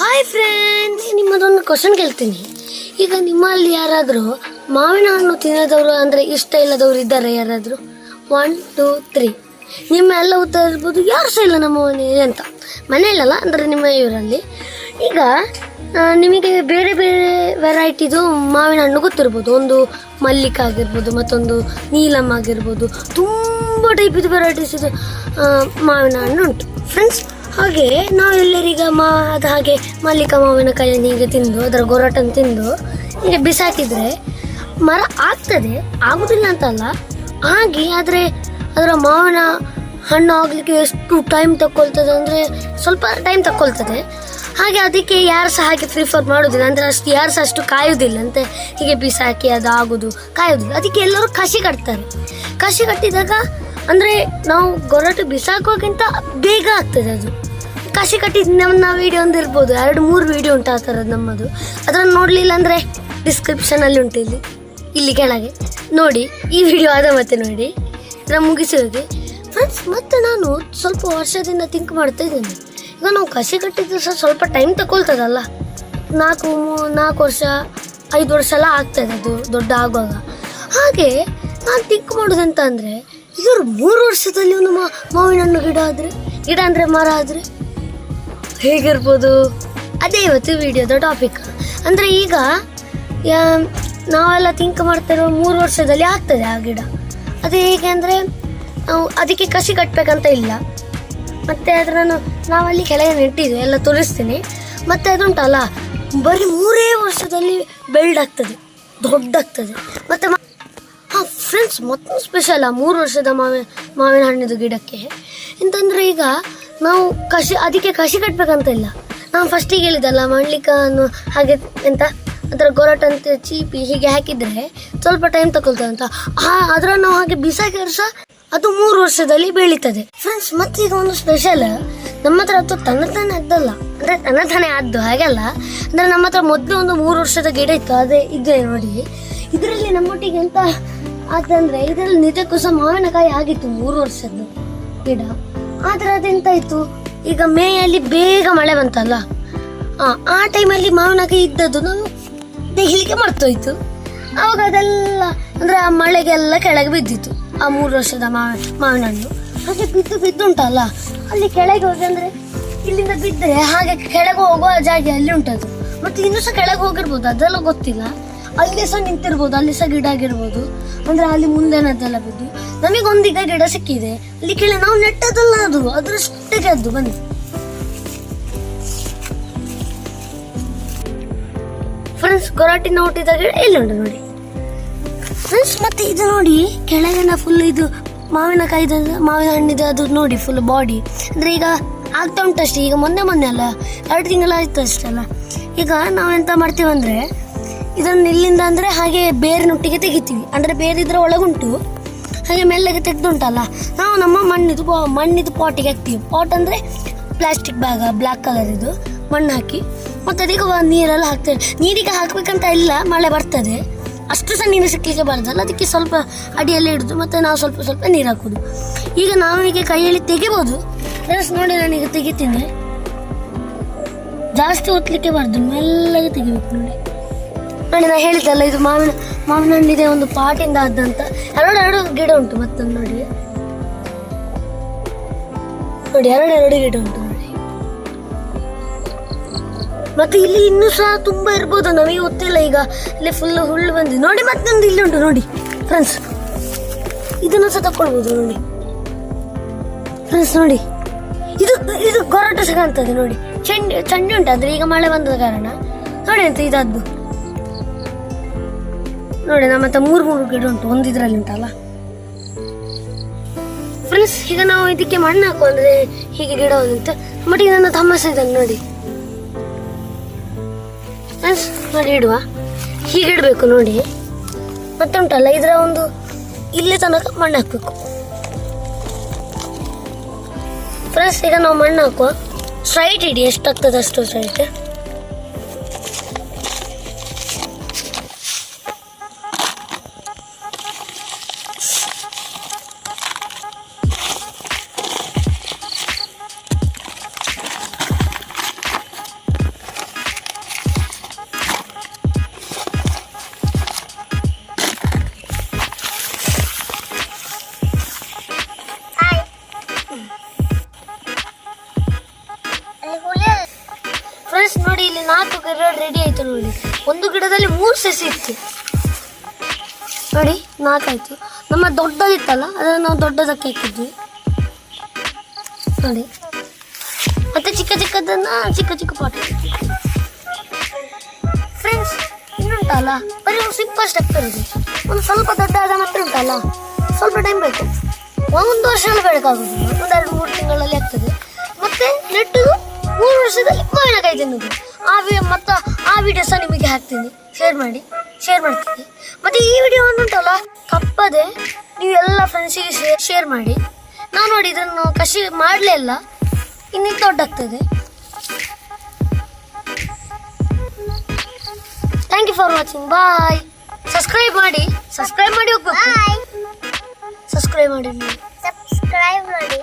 Hi friends ನಿಮ್ಮದೊಂದು question ಕೇಳ್ತೀನಿ. ಈಗ ನಿಮ್ಮಲ್ಲಿ ಯಾರಾದರೂ ಮಾವಿನ ಹಣ್ಣು ತಿನ್ನದವರು ಅಂದರೆ ಇಷ್ಟ ಇಲ್ಲದವರು ಇದ್ದಾರೆ ಯಾರಾದರೂ? ಒನ್ ಟೂ ತ್ರೀ ನಿಮ್ಮ ಎಲ್ಲ ಉತ್ತರ ಇರ್ಬೋದು, ಯಾರು ಸಹ ಇಲ್ಲ ನಮ್ಮ ಮನೆಯಲ್ಲಿ ಅಂತ. ಮನೆಯಲ್ಲಲ್ಲ, ಅಂದರೆ ನಿಮ್ಮ ಇವರಲ್ಲಿ ಈಗ ನಿಮಗೆ ಬೇರೆ ಬೇರೆ ವೆರೈಟಿದು ಮಾವಿನ ಹಣ್ಣು ಗೊತ್ತಿರ್ಬೋದು. ಒಂದು ಮಲ್ಲಿಕ ಆಗಿರ್ಬೋದು, ಮತ್ತೊಂದು ನೀಲಮ್ ಆಗಿರ್ಬೋದು. ತುಂಬ ಟೈಪಿದು ವೆರೈಟೀಸ್ ಇದು ಮಾವಿನ ಹಣ್ಣು ಉಂಟು. ಫ್ರೆಂಡ್ಸ್ ಹಾಗೆ ನಾವೆಲ್ಲರೀಗ ಮಾ, ಅದು ಹಾಗೆ ಮಲ್ಲಿಕ ಮಾವಿನ ಕಾಯನ್ನು ಹೀಗೆ ತಿಂದು, ಅದರ ಗೊರಟನ್ನು ತಿಂದು, ಹೀಗೆ ಬಿಸಾಕಿದ್ರೆ ಮರ ಆಗ್ತದೆ, ಆಗುದಿಲ್ಲ ಅಂತಲ್ಲ. ಆಗಿ ಆದರೆ ಅದರ ಮಾವಿನ ಹಣ್ಣು ಆಗಲಿಕ್ಕೆ ಎಷ್ಟು ಟೈಮ್ ತಕ್ಕೊಳ್ತದೆ ಅಂದರೆ ಸ್ವಲ್ಪ ಟೈಮ್ ತಕ್ಕೊಳ್ತದೆ. ಹಾಗೆ ಅದಕ್ಕೆ ಯಾರು ಸಹ ಹಾಗೆ ಪ್ರಿಫರ್ ಮಾಡೋದಿಲ್ಲ. ಅಂದರೆ ಅಷ್ಟು, ಯಾರು ಸಹ ಅಷ್ಟು ಕಾಯುವುದಿಲ್ಲ ಅಂತ ಹೀಗೆ ಬಿಸಾಕಿ ಅದು ಆಗೋದು ಕಾಯೋದಿಲ್ಲ. ಅದಕ್ಕೆ ಎಲ್ಲರೂ ಕಸಿ ಕಟ್ತಾರೆ. ಕಸಿ ಕಟ್ಟಿದಾಗ ಅಂದರೆ ನಾವು ಗೊರಟು ಬಿಸಾಕೋಕ್ಕಿಂತ ಬೇಗ ಆಗ್ತದೆ ಅದು. ಕಸಿ ಕಟ್ಟಿದ ನಮ್ಮ ವಿಡಿಯೋ ಒಂದು ಇರ್ಬೋದು. ಎರಡು, ಮೂರು ವಿಡಿಯೋ ಉಂಟು ಆ ಥರದ್ದು ನಮ್ಮದು. ಅದನ್ನು ನೋಡಲಿಲ್ಲ ಅಂದರೆ ಡಿಸ್ಕ್ರಿಪ್ಷನಲ್ಲಿ ಉಂಟು ಇಲ್ಲಿ. ಇಲ್ಲಿ ಕೆಳಗೆ. ನೋಡಿ, ಈ ವಿಡಿಯೋ ಆದ ಮತ್ತೆ ನೋಡಿ. ನಾನು ಮುಗಿಸಿ ಫ್ರೆಂಡ್ಸ್ ಮತ್ತೆ ನಾನು ಸ್ವಲ್ಪ ವರ್ಷದಿಂದ ಥಿಂಕ್ ಮಾಡ್ತಾ ಇದ್ದೇನೆ. ಈಗ ನಾವು ಕಸಿ ಕಟ್ಟಿದ್ದು ಸಹ ಸ್ವಲ್ಪ ಟೈಮ್ ತಗೊಳ್ತದಲ್ಲ ನಾಲ್ಕು ನಾಲ್ಕು ವರ್ಷ, ಐದು ವರ್ಷ ಎಲ್ಲ ಆಗ್ತದೆ ಅದು ದೊಡ್ಡ ಆಗುವಾಗ. ಹಾಗೆ ನಾನು ಥಿಂಕ್ ಮಾಡೋದಂತ ಅಂದರೆ ಇವರು ಮೂರು ವರ್ಷದಲ್ಲಿ ಒಂದು ಮಾವಿನ ಹಣ್ಣು ಗಿಡ ಆದರೆ, ಗಿಡ ಅಂದರೆ ಮರ ಆದರೆ ಹೇಗಿರ್ಬೋದು? ಅದೇ ಇವತ್ತು ವಿಡಿಯೋದ ಟಾಪಿಕ್ ಅಂದರೆ ಈಗ ನಾವೆಲ್ಲ ಥಿಂಕ್ ಮಾಡ್ತಿರೋ ಮೂರು ವರ್ಷದಲ್ಲಿ ಆಗ್ತದೆ ಆ ಗಿಡ. ಅದು ಹೇಗೆ ಅಂದರೆ, ನಾವು ಅದಕ್ಕೆ ಕಸಿ ಕಟ್ಟಬೇಕಂತ ಇಲ್ಲ. ಮತ್ತು ಅದನ್ನು ನಾವಲ್ಲಿ ಕೆಳಗೆ ನೆಟ್ಟಿದ್ವಿ, ಎಲ್ಲ ತೋರಿಸ್ತೀನಿ. ಮತ್ತು ಅದುಂಟಲ್ಲ, ಬರೀ ಮೂರೇ ವರ್ಷದಲ್ಲಿ ಬೆಲ್ಡ್ ಆಗ್ತದೆ, ದೊಡ್ಡಾಗ್ತದೆ. ಮತ್ತು ಹಾಂ ಫ್ರೆಂಡ್ಸ್ ಮತ್ತೊಂದು ಸ್ಪೆಷಲ್ ಆ, ಮೂರು ವರ್ಷದ ಮಾವಿನ ಮಾವಿನ ಹಣ್ಣಿದು ಗಿಡಕ್ಕೆ. ಎಂತಂದರೆ ಈಗ ನಾವು ಕಸಿ ಅದಕ್ಕೆ ಕಸಿ ಕಟ್ಟಬೇಕಂತ ಇಲ್ಲ ನಾನು ಫಸ್ಟಿಗೆ ಹೇಳಿದಲ್ಲ ಅನ್ನೋ ಹಾಗೆ ಎಂತ, ಅದರ ಗೊರಟಂತೆ ಚೀಪಿ ಹೀಗೆ ಹಾಕಿದ್ರೆ ಸ್ವಲ್ಪ ಟೈಮ್ ತಗೊಳ್ತದೆ ಅಂತ. ಅದರ ನಾವು ಹಾಗೆ ಬಿಸಾಕಿದ್ರು ಸಹ ಅದು ಮೂರು ವರ್ಷದಲ್ಲಿ ಬೆಳೀತದೆ. ಫ್ರೆಂಡ್ಸ್ ಮತ್ತೆ ಈಗ ಒಂದು ಸ್ಪೆಷಲ್ ನಮ್ಮ ಹತ್ರ ಅದು ತನ್ನ ತಾನೇ ಅದ್ದಲ್ಲ ಅಂದರೆ ತನ್ನ ತಾನೇ ಆದ್ದು, ಹಾಗೆಲ್ಲ. ಅಂದರೆ ನಮ್ಮ ಹತ್ರ ಮೊದಲು ಒಂದು ಮೂರು ವರ್ಷದ ಗಿಡ ಇತ್ತು, ಅದೇ ಇದೆ ನೋಡಿ. ಇದರಲ್ಲಿ ನಮ್ಮೊಟ್ಟಿಗೆ ಎಂತ ಆತಂದ್ರೆ, ಇದರಲ್ಲಿ ನಿಜಕ್ಕೂ ಸಹ ಮಾವಿನಕಾಯಿ ಆಗಿತ್ತು ಮೂರು ವರ್ಷದ್ದು ಗಿಡ. ಆದ್ರೆ ಅದೆಂತ ಇತ್ತು ಈಗ ಮೇಯಲ್ಲಿ ಬೇಗ ಮಳೆ ಬಂತಲ್ಲ? ಆ, ಟೈಮ್ ಟೈಮಲ್ಲಿ ಮಾವಿನಕಾಯಿ ಇದ್ದದ್ದು ನಾನು ತೆಗಿಲಿಕ್ಕೆ ಮರ್ತೋಯ್ತು. ಅವಾಗ ಅದೆಲ್ಲ ಅಂದ್ರೆ ಆ ಮಳೆಗೆಲ್ಲ ಕೆಳಗೆ ಬಿದ್ದಿತ್ತು. ಆ ಮೂರು ವರ್ಷದ ಮಾವಿನ ಮಾವಿನ ಹಣ್ಣು ಹಾಗೆ ಬಿದ್ದು ಬಿದ್ದುಂಟಲ್ಲ ಅಲ್ಲಿ ಕೆಳಗೆ ಹೋಗಿ ಅಂದ್ರೆ ಇಲ್ಲಿಂದ ಬಿದ್ದರೆ ಹಾಗೆ ಕೆಳಗೆ ಹೋಗುವ ಜಾಗ ಅಲ್ಲಿ ಉಂಟದು. ಮತ್ತೆ ಇನ್ನೂ ಸಹ ಕೆಳಗೆ ಹೋಗಿರ್ಬೋದು ಅದೆಲ್ಲ ಗೊತ್ತಿಲ್ಲ. ಅಲ್ಲಿ ಸಹ ನಿಂತಿರ್ಬೋದು, ಅಲ್ಲಿ ಸಹ ಗಿಡ ಆಗಿರ್ಬೋದು. ಅಂದ್ರೆ ಅಲ್ಲಿ ಮುಂದೆ ಅದೆಲ್ಲ ಬಿದ್ದು. ನಮಗೊಂದೀಗ ಗಿಡ ಸಿಕ್ಕಿದೆ. ಅಲ್ಲಿ ಕೇಳಿ ನಾವು ನೆಟ್ಟದಲ್ಲ ಅದು. ಅದ್ರಷ್ಟಕ್ಕೆ ಅದು, ಬನ್ನಿ. ಫ್ರೆಂಡ್ಸ್ ಕೊರಾಟಿನ ಹುಟ್ಟಿದ ಗಿಡ ಇಲ್ಲಿ ಉಂಟು ನೋಡಿ? ಫ್ರೆಂಡ್ಸ್ ಮತ್ತೆ ಇದು ನೋಡಿ, ಕೆಳಗಿನ ಫುಲ್ ಇದು ಮಾವಿನಕಾಯಿದ ಮಾವಿನ ಹಣ್ಣಿದೆ, ಅದು ನೋಡಿ ಫುಲ್ ಬಾಡಿ ಅಂದ್ರೆ ಈಗ ಆಗ್ತಾ ಉಂಟಷ್ಟೇ ಈಗ ಮೊನ್ನೆ ಮೊನ್ನೆ ಅಲ್ಲ, ಎರಡು ತಿಂಗಳು ಆಯ್ತು ಅಷ್ಟೇ ಅಲ್ಲ. ಈಗ ನಾವೆಂತ ಮಾಡ್ತೀವಿ ಅಂದ್ರೆ ಇದನ್ನು ಇಲ್ಲಿಂದ ಅಂದರೆ ಹಾಗೆ ಬೇರಿನೊಟ್ಟಿಗೆ ತೆಗಿತೀವಿ. ಅಂದರೆ ಬೇರೆ ಇದರ ಒಳಗುಂಟು, ಹಾಗೆ ಮೆಲ್ಲಗೆ ತೆಗೆದುಂಟಲ್ಲ? ನಾವು ನಮ್ಮ ಮಣ್ಣಿದು ಪಾ- ಮಣ್ಣಿದು ಪಾಟಿಗೆ ಹಾಕ್ತೀವಿ. ಪಾಟ್ ಅಂದರೆ ಪ್ಲಾಸ್ಟಿಕ್ ಬ್ಯಾಗ ಬ್ಲ್ಯಾಕ್ ಇದು. ಮಣ್ಣು ಹಾಕಿ. ಮತ್ತು ಅದಕ್ಕೆ ನೀರೆಲ್ಲ ಹಾಕ್ತೇವೆ. ನೀರಿಗೆ ಹಾಕಬೇಕಂತ ಇಲ್ಲ, ಮಳೆ ಬರ್ತದೆ. ಅಷ್ಟು ಸಹ ನೀರು ಸಿಕ್ಕಲಿಕ್ಕೆ ಬರೋದಲ್ಲ. ಅದಕ್ಕೆ ಸ್ವಲ್ಪ ಅಡಿಯಲ್ಲಿ ಇಡುದು ಮತ್ತು ನಾವು ಸ್ವಲ್ಪ ಸ್ವಲ್ಪ ನೀರು ಹಾಕೋದು. ಈಗ ನಾವೀಗ ಕೈಯಲ್ಲಿ ತೆಗಿಬೋದು. ಡ್ರೆಸ್ ನೋಡಿ ನಾನೀಗ ತೆಗಿತೀನಿ. ಜಾಸ್ತಿ ಒತ್ತಲಿಕ್ಕೆ ಬಾರ್ದು ಮೆಲ್ಲಗೆ ತೆಗಿಬೇಕು ನೋಡಿ. ನೋಡಿ ನಾ ಹೇಳಿದ್ದಲ್ಲ, ಇದು ಮಾವಿನ ಮಾವಿನ ಹಣ್ಣಿದೆ ಒಂದು ಪಾಟಿಂದ ಆದಂತ. ಎರಡು ಎರಡು ಗಿಡ ಉಂಟು ಮತ್ತೊಂದು ನೋಡಿ. ನೋಡಿ, ಎರಡು ಎರಡು ಗಿಡ ಉಂಟು ನೋಡಿ. ಮತ್ತೆ ಇಲ್ಲಿ ಇನ್ನೂ ಸಹ ತುಂಬಾ ಇರ್ಬೋದು. ನಮಗೆ ಗೊತ್ತಿಲ್ಲ ಈಗ. ಇಲ್ಲಿ ಫುಲ್ ಹುಲ್ಲು ಬಂದಿದೆ. ನೋಡಿ, ಮತ್ತೊಂದು ಇಲ್ಲಿ ಉಂಟು, ನೋಡಿ. ಫ್ರೆಂಡ್ಸ್ ಇದನ್ನು ಸಹ ತಕೊಳ್ಬೋದು ನೋಡಿ. ಫ್ರೆಂಡ್ಸ್ ನೋಡಿ. ಇದು ಇದು ಗೊರಟು ಸಹ ಕಾಣ್ತದೆ ನೋಡಿ. ಚಂಡಿ ಚಂಡಿ ಉಂಟು ಅಂದ್ರೆ ಈಗ ಮಳೆ ಬಂದ ಕಾರಣ. ನೋಡಿ ಅಂತ ಇದದ್ದು. ನೋಡಿ ನಮ್ಮ ಹತ್ರ ಮೂರು ಮೂರು ಗಿಡ ಉಂಟು ಒಂದು ಉಂಟಲ್ಲ. ಫ್ರೆಂಡ್ಸ್ ಈಗ ನಾವು ಇದಕ್ಕೆ ಮಣ್ಣು ಹಾಕು ಅಂದ್ರೆ ಹೀಗೆ ಗಿಡ ಹೋಗುತ್ತೆ ಬಟ್ ನನ್ನ ತಮ್ಮಸ ಇದ್ದಾನೆ ನೋಡಿ. ಫ್ರೆಂಡ್ಸ್ ನೋಡಿ ಇಡುವ. ಹೀಗೆ ಇಡಬೇಕು ನೋಡಿ. ಮತ್ತೆ ಉಂಟಲ್ಲ, ಇದರ ಒಂದು ಇಲ್ಲಿ ತನಕ ಮಣ್ಣು ಹಾಕಬೇಕು. ಫ್ರೆಂಡ್ಸ್ ಈಗ ನಾವು ಮಣ್ಣು ಹಾಕುವ. ಸ್ಟ್ರೈಟ್ ಇಡಿ ಎಷ್ಟಾಗ್ತದೆ ಅಷ್ಟು ಸ್ಟ್ರೈಟ್ ನೋಡಿ. ಒಂದು ಗಿಡದಲ್ಲಿ ಮೂರು ಸಸಿ ಇತ್ತು. ನೋಡಿ, ನಾಲ್ಕಾಯ್ತು. ನಮ್ಮ ದೊಡ್ಡದಿತ್ತಲ್ಲ, ಅದನ್ನು ನಾವು ದೊಡ್ಡದಕ್ಕೆ ಹಾಕಿದ್ವಿ. ನೋಡಿ. ಮತ್ತೆ ಚಿಕ್ಕ ಚಿಕ್ಕದನ್ನ ಚಿಕ್ಕ ಚಿಕ್ಕ ಪಾಟ್ ಫ್ರೆಂಡ್ಸ್ ಇನ್ನುಂಟಲ್ಲ? ಬರೀ ಒಂದು ಸಿಂಪಲ್ ಸ್ಟೆಪ್ ಇರೋದು ಒಂದು ಸ್ವಲ್ಪ ದೊಡ್ಡ ಆದ ಮಾತ್ರ ಉಂಟಲ್ಲ? ಸ್ವಲ್ಪ ಟೈಮ್ ಬೇಕು. ಒಂದು ವರ್ಷ ಎಲ್ಲ ಬೇಕಾಗುದಿಲ್ಲ ಒಂದೆರಡು ಮೂರು ತಿಂಗಳಲ್ಲಿ ಆಗ್ತದೆ. ಮತ್ತೆ ನೆಟ್ಟು ಮೂರು ವರ್ಷದಲ್ಲಿ ಮಾವಿನಕಾಯಿ ತಿನ್ನೋದು ಆ ವಿಡಿಯೋ ಮತ್ತು ಆ ವಿಡಿಯೋ ಸಹ ನಿಮಗೆ ಹಾಕ್ತೀನಿ. ಶೇರ್ ಮಾಡಿ ಶೇರ್ ಮಾಡ್ತೀನಿ. ಮತ್ತು ಈ ವಿಡಿಯೋ ಉಂಟಲ್ಲ ತಪ್ಪದೆ ನೀವು ಎಲ್ಲ ಫ್ರೆಂಡ್ಸಿಗೆ ಶೇರ್ ಮಾಡಿ. ನಾವು ನೋಡಿ ಇದನ್ನು ಕಸಿ ಮಾಡಲೇ ಇಲ್ಲ ಇನ್ನು ದೊಡ್ಡಾಗ್ತದೆ. Thank you for watching bye subscribe ಮಾಡಿ ಸಬ್ಸ್ಕ್ರೈಬ್ ಮಾಡಿ ಹೋಗ್ಬೇಕು. ಸಬ್ಸ್ಕ್ರೈಬ್ ಮಾಡಿ ಸಬ್ಸ್ಕ್ರೈಬ್ ಮಾಡಿ.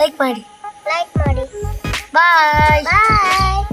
ಲೈಕ್ ಮಾಡಿ. ಲೈಕ್ ಮಾಡಿ. ಬಾಯ್ ಬಾಯ್